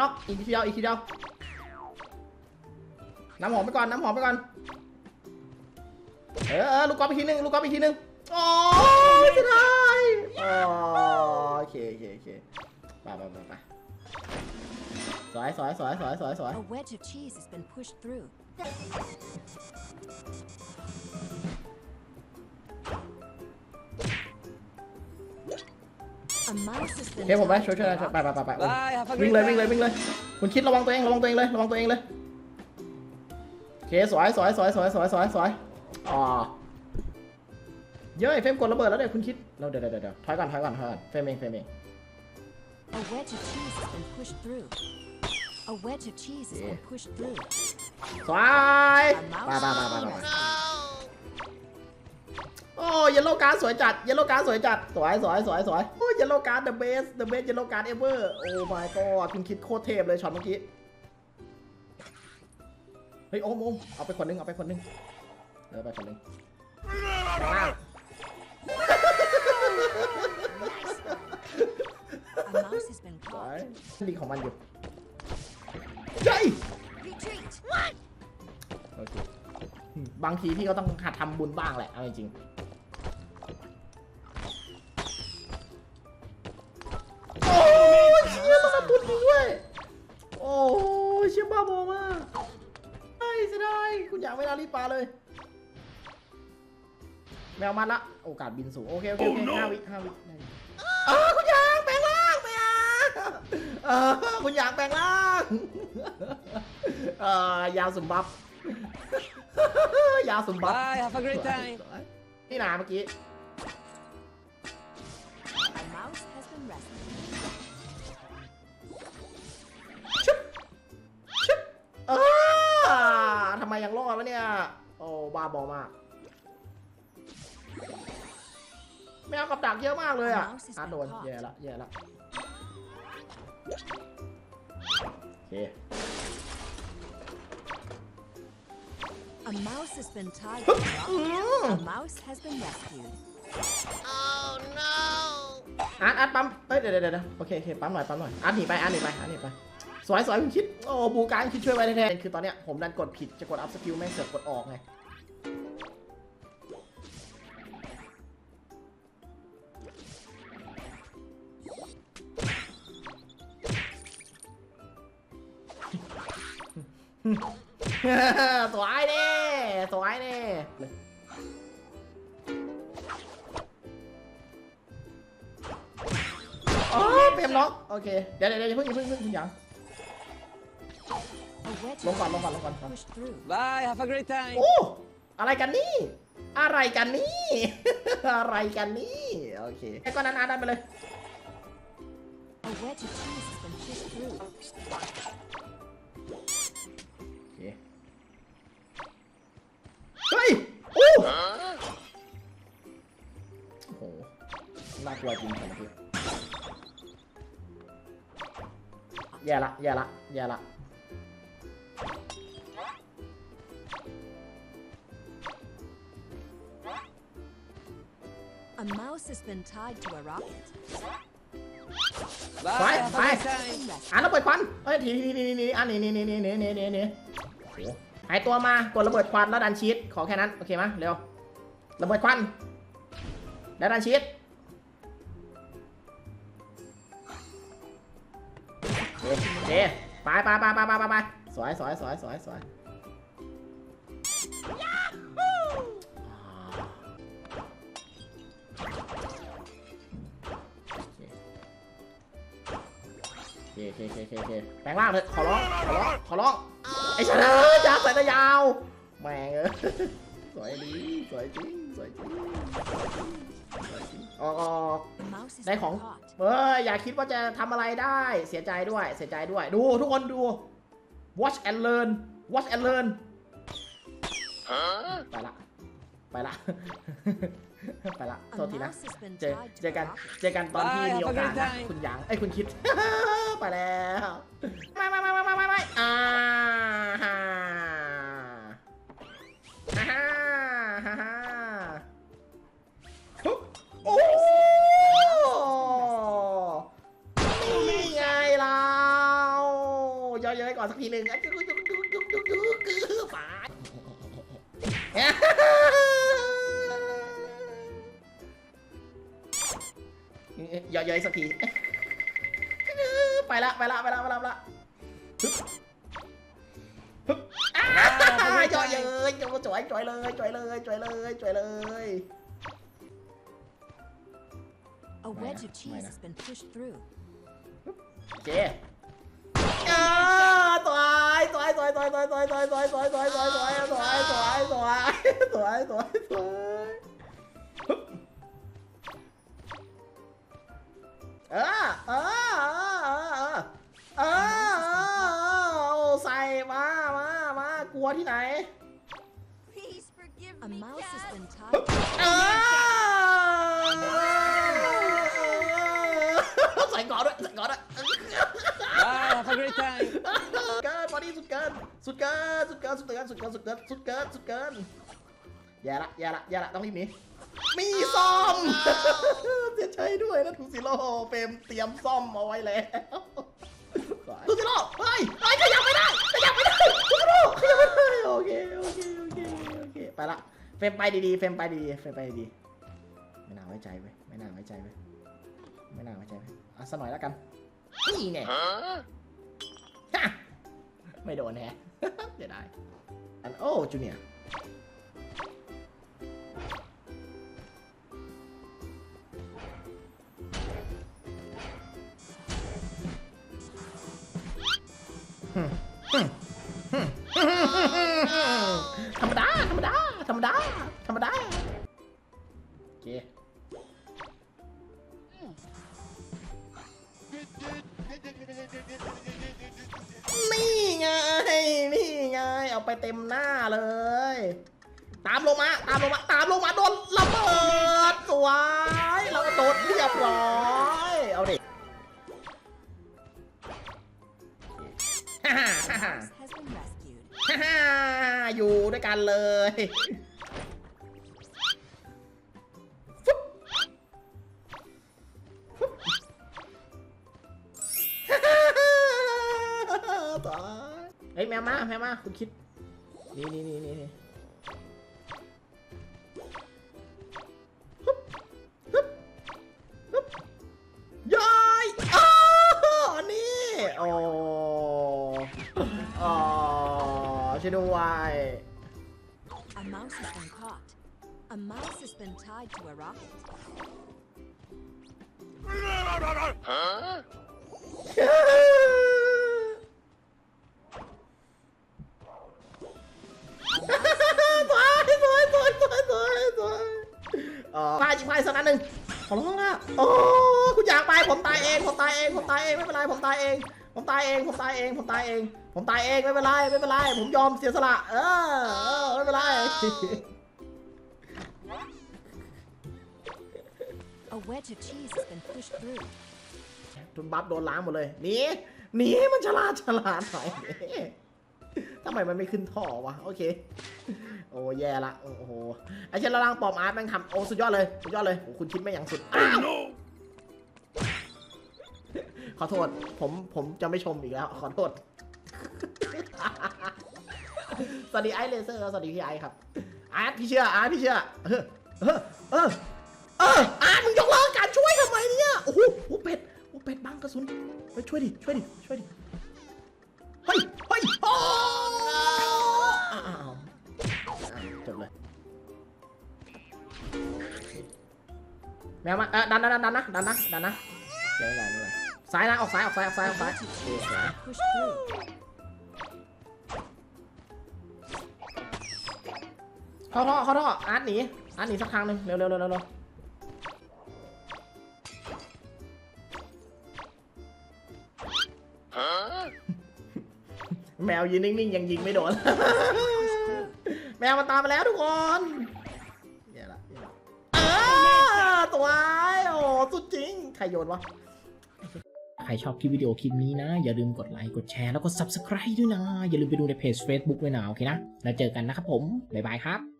น็อกอีกทีเดียวอีกทีเดียวน้ำหอมไปก่อนน้ำหอมไปก่อนเออเออลูกกอล์ฟอีกทีหนึงลูกกอล์ฟอีกทีหนึงโอ้ยไม่ได้โอเคโอเคโอเคไปไปไปไปสวยสวยสวยสวยสวยสวย A wedge of cheese has been pushed through. เคผมไป tied ช่วยช่วย to a ช่วยไป rock. ไปไปไป Bye, have a วิ่ง great เลยวิ่งเลย time. วิ่งเลย คุณคิดระวังตัวเองระวังตัวเองเลยระวังตัวเองเลยโอเคสวยสวยสวยสวยสวยสวยสวยอ๋อเย้ยเฟรมกดระเบิดแล้วเดี๋ยวคุณคิดเราเดี๋ยวเดี๋ยวเดี๋ยวถอยก่อนถอยก่อนถอยก่อนเฟรมเองเฟรมเอง A wedge of cheese has been pushed through. A wedge of cheese has been pushed through. สวยไป A ไป mouse ไป has ไป อ้เยลโล่การ์ดสวยจัด เยลโล่การ์ดสวยจัด สวยสวยสวยสวยโอ้เยลโล่การ์ด the best the best เยลโล่การ์ด ever โอ้ my god คุณคิดโคตรเทพเลยช็อตเมื่อกี้ เฮ้ยโอมโอมเอาไปคนนึงเอาไปคนนึงเออไปคนนึงข้างล่าง A mouse has been สวย caught. ดีของมันอยู่เฮ้ย Retreat. โอเคอืมบางทีพี่ก็ต้องหัดทำบุญบ้างแหละ เอาจริงๆ อยากไม่นารีบปลาเลย แมวมันละ โอกาสบินสูง โอเค โอเคโอเคห้าวิห้าวิได้อยู่อ้าวคุณอยากแปลงร่างไม่เอาเออคุณอยากแปลงร่างเอ่อยาวสมบับยาวสมบับ Bye, have a great time. นี่นาเมื่อกี้ A mouse has been rescued. เออ ทำไมยังรอดวะเนี่ย โอ้บ้าบอมากแมวกับดักเยอะมากเลยอะอะโดนแย่ละแย่ละโอเค A mouse has been tied to a rock. อืม A mouse has been rescued. อาร์ตอาร์ตปั๊มเอ้ยเดี๋ยวเดี๋ยวเดี๋ยวโอเคโอเคปั๊มหน่อยปั๊มหน่อยอาร์ตหนีไปอาร์ตหนีไปอาร์ตหนีไป สวยสวยคุณคิด โอ้บูการคิดช่วยไว้แท้ๆคือตอนเนี้ยผมดันกดผิดจะกดอัพสกิลแม่เสือกกดออกไงสวยเน่สวยเน่อ๋อเต็มล็อก โอเค เดี๋ยวเดี๋ยวเดี๋ยวอย่าเพิ่งเพิ่งอย่าง ยัง A wedge Long of one, long cheese one, long one, has been long one. pushed through. Bye, have a great time. โอ้อะไรกันนี่ อะไรกันนี่ อะไรกันนี่ โอเคไอ้ก้อนนั้นอาร์ตดันไปเลย A wedge of cheese has been pushed through. โอเคเฮ้ยโอ้โอ้โหน่ากลัวจริงสมัยนี้แย่ละแย่ละแย่ละ A mouse has been tied to a rocket. Bye, Bye, have a bye. great Has time. been rescued. อะระเบิดควันเฮ้ยทีนี่นี่นี่อันนี้นี่นี่นี่นี่นี่นี่นี่หายตัวมากดระเบิดควันแล้วดันชีตขอแค่นั้น โอเคไหมเร็ว ระเบิดควันแล้วดันชีตโอเคโอเคไปไปไปไปไปไปไปสวยสวยสวยสวยสวย เคโอเคโอเคโอเคแปลงร่างเถอะขอร้อง ขอร้อง ขอร้อง ไอ้ชนะจ้าสายตายาว แม่งเอ้ยสวยดีสวยจริง สวยจริงสวยจริงออกออก A mouse has ได้ been ของ caught. เอออย่าคิดว่าจะทำอะไรได้ เสียใจด้วย เสียใจด้วย ดูทุกคนดู watch and learn watch and learn ไปละ ไปละ ไปละโท A ษทีนะ mouse has been เจอ tied เจ to อ a กัน rocket. เจอกันตอนที่ Bye, มีโอกาส have a นะ great time. คุณหยางไอ้ยคุณคิด ไปแล้วไม่ไม่ไม่ไม่ไม่ไม่ไม่อ่าฮ่าฮ่าฮ่าฮ่าฮ่าโอ้นี่ไงเราก่อนสักทีหนึ่งอะจุ๊ ย่อยๆสักทีไปละไปละไปละไปละไปละฮึบอ่าย่อยเลยจสวยจอยเลยจอยเลยจอยเลยจอยเลย A wedge of Mine, cheese mine. has been pushed through. โอเคอ่าสวยสวยสวยสวยสวยสวยสวยสวยสวยสวยสวยสวยสวยสวยสวยสวยสวย เออเออเออเออเออโอ้ใส่มามามากลัวที่ไหน Please forgive me, Dad. เออใส่ก่อนด้วยใส่ก่อนด้วย Bye, have a great time. เกินบอดี้สุดเกินสุดเกินสุดเกินสุดเกินสุดเกินสุดเกินสุดเกินสุดเกินอย่าละอย่าละอย่าละต้องรีบหนีมีซอม ด้วยนะทูซิโร่เฟรมเตรียมซ่อมเอาไว้แล้วทูซิโร่เฮ้ยเฮ้ยขยับไม่ได้ขยับไม่ได้ทูซิโร่ขยับไม่ได้โอเคโอเคโอเคโอเคไปละเฟรมไปดีๆเฟรมไปดีๆเฟรมไปดีๆไม่น่าไว้ใจเว้ยไม่น่าไว้ใจเว้ยไม่น่าไว้ใจเว้ยอะสักหน่อยแล้วกันนี่ไงฮะไม่โดนแฮะเดี๋ยวได้อันโอ้จูเนีย ธรรมดา ธรรมดา ธรรมดา ธรรมดา โอเคนี่ไง นี่ไง เอาไปเต็มหน้าเลย ตามลงมา ตามลงมา ตามลงมาโดนระเบิดสวยเราก็โดนเรียบร้อย เอาดิ อยู่ด้วยกันเลยฟึ๊บฟึ๊บฮ่าฮ่าฮ่าตายเฮ้ยแมวมาแมวมาคุณคิด นี่นี่นี่นี่ ช่วยด้วย A mouse has been caught. A mouse has been tied to a rocket. สวยสวยสวยสวยสวยสวยเอ่อพายจิงพายสักนัดหนึ่งขอร้องละโอ้คุณอยากไปผมตายเองผมตายเองผมตายเองไม่เป็นไรผมตายเอง ผมตายเองผมตายเองผมตายเอง ผมตายเองไม่เป็นไรไม่เป็นไร ผมยอมเสียสละ เออเออไม่เป็นไร A wedge of cheese has been pushed through. ทุนบัฟโดนล้างหมดเลยหนีหนีมันฉลาดฉลาดหน่อยทำไมมันไม่ขึ้นท่อวะโอเค โอ้แย่ละโอ้โหไอเชนละล่างปอมอาร์ตแม่งทำโอ้สุดยอดเลยสุดยอดเลยโอ้คุณคิดไม่อย่างสุดอ้าวขอโทษผมผมจะไม่ชมอีกแล้ว ขอโทษ สวัสดีไอเลเซอร์สวัสดีพี่ไอครับอาร์ตพี่เชื่ออาร์ตพี่เชื่อเออเออเออเอออาร์ตมึงยกเลิกการช่วยทำไมเนี่ยโอ้โหโอ้เป็ดโอ้เป็ดบังกระสุนเฮ้ยช่วยดิช่วยดิช่วยดิเฮ้ยเฮ้ยโอ้จบเลยแมวมาเออดันดันดันนะดันนะดันนะเดี๋ยวไม่ได้ไม่ได้ซ้ายนะออกซ้ายออกซ้ายออกซ้ายออกซ้าย เข้าท่อเข้าท่ออาร์ตหนีอาร์ตหนีสักทางหนึ่งเร็วเร็วเร็วเร็วเร็วแมวยืนนิ่งๆยังยิงไม่โดน แมวมันตามมาแล้วทุกคนเดี๋ยวละเดี๋ยวละเออตัวไอ้โอ้สุดจริง ใครโยนวะ ใครชอบคลิปวิดีโอคลิปนี้นะ อย่าลืมกดไลค์ กดแชร์แล้วก็ Subscribe ด้วยนะ อย่าลืมไปดูในเพจ Facebook ด้วยนะ โอเคนะ แล้วเจอกันนะครับผม บ๊ายบายครับ